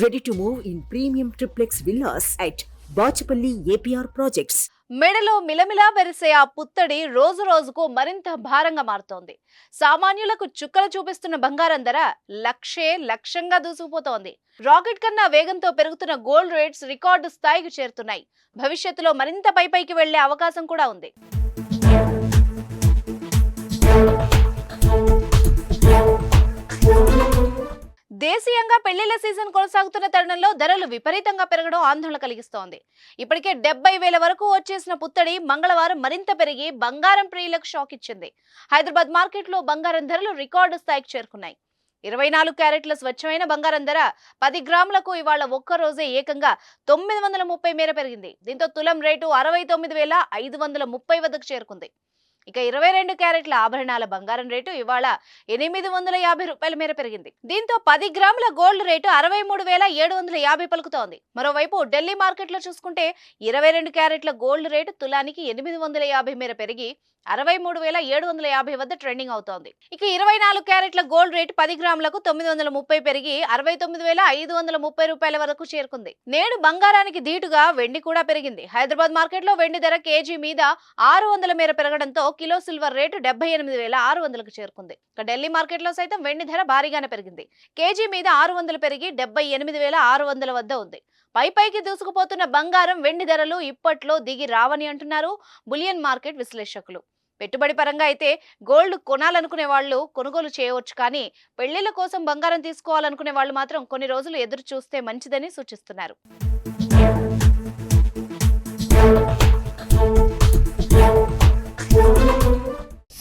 Ready to move in premium triplex villas at Bachupally APR projects మెడలో మిలమిలా మెరిసే ఆ పుత్తడి రోజు రోజుకు మరింత భారంగా మారుతోంది. సామాన్యులకు చుక్కలు చూపిస్తున్న బంగారం ధర లక్షే లక్షంగా దూసుకుపోతోంది. రాకెట్ కన్నా వేగంతో పెరుగుతున్న గోల్డ్ రేట్స్ రికార్డు స్థాయికి చేరుతున్నాయి. భవిష్యత్తులో మరింత పై పైకి వెళ్ళే అవకాశం కూడా ఉంది. దేశీయంగా పెళ్ళిళ్ళ సీజన్ కొనసాగుతున్న తరుణంలో ధరలు విపరీతంగా పెరగడం ఆందోళన కలిగిస్తోంది. ఇప్పటికే డెబ్బై వేల వరకు వచ్చేసిన పుత్తడి మంగళవారం మరింత పెరిగి బంగారం ప్రియులకు షాక్ ఇచ్చింది. హైదరాబాద్ మార్కెట్లో బంగారం ధరలు రికార్డు స్థాయికి చేరుకున్నాయి. ఇరవై నాలుగు క్యారెట్ల స్వచ్ఛమైన బంగారం ధర పది గ్రాములకు ఇవాళ ఒక్క రోజే ఏకంగా తొమ్మిది వందల ముప్పై మేర పెరిగింది. దీంతో తులం రేటు అరవై తొమ్మిది వేల ఐదు వందల ముప్పై వద్దకు చేరుకుంది. ఇక ఇరవై రెండు క్యారెట్ల ఆభరణాల బంగారం రేటు ఇవాళ ఎనిమిది వందల యాభై రూపాయల మేర పెరిగింది. దీంతో పది గ్రాముల గోల్డ్ రేటు అరవై మూడు వేల ఏడు వందల యాభై పలుకుతోంది. మరోవైపు ఢిల్లీ మార్కెట్లో చూసుకుంటే ఇరవై రెండు క్యారెట్ల గోల్డ్ రేటు తులానికి ఎనిమిది వందల యాభై మేర పెరిగి అరవై మూడు వేల ఏడు వందల యాభై వద్ద ట్రెండింగ్ అవుతోంది. ఇక ఇరవై నాలుగు క్యారెట్ల గోల్డ్ రేటు పది గ్రాములకు తొమ్మిది వందల ముప్పై పెరిగి అరవై తొమ్మిది వేల ఐదు వందల ముప్పై రూపాయల వరకు చేరుకుంది. నేడు బంగారానికి ధీటుగా వెండి కూడా పెరిగింది. హైదరాబాద్ మార్కెట్లో వెండి ధర కేజీ మీద ఆరు వందల మేర పెరగడంతో కిలో సిల్వర్ రేటు డెబ్బై ఎనిమిది వేల ఆరు వందలకు చేరుకుంది. ఇక ఢిల్లీ మార్కెట్లో సైతం వెండి ధర భారీగానే పెరిగింది. కేజీ మీద ఆరు వందలు పెరిగి డెబ్బై ఎనిమిది వేల ఆరు వందల వద్ద ఉంది. పై పైకి దూసుకుపోతున్న బంగారం వెండి ధరలు ఇప్పట్లో దిగి రావని అంటున్నారు బులియన్ మార్కెట్ విశ్లేషకులు. పెట్టుబడి పరంగా అయితే గోల్డ్ కొనాలనుకునే వాళ్ళు కొనుగోలు చేయవచ్చు కానీ పెళ్ళిళ్ళ కోసం బంగారం తీసుకోవాలనుకునే వాళ్ళు మాత్రం కొన్ని రోజులు ఎదురు చూస్తే మంచిదని సూచిస్తున్నారు.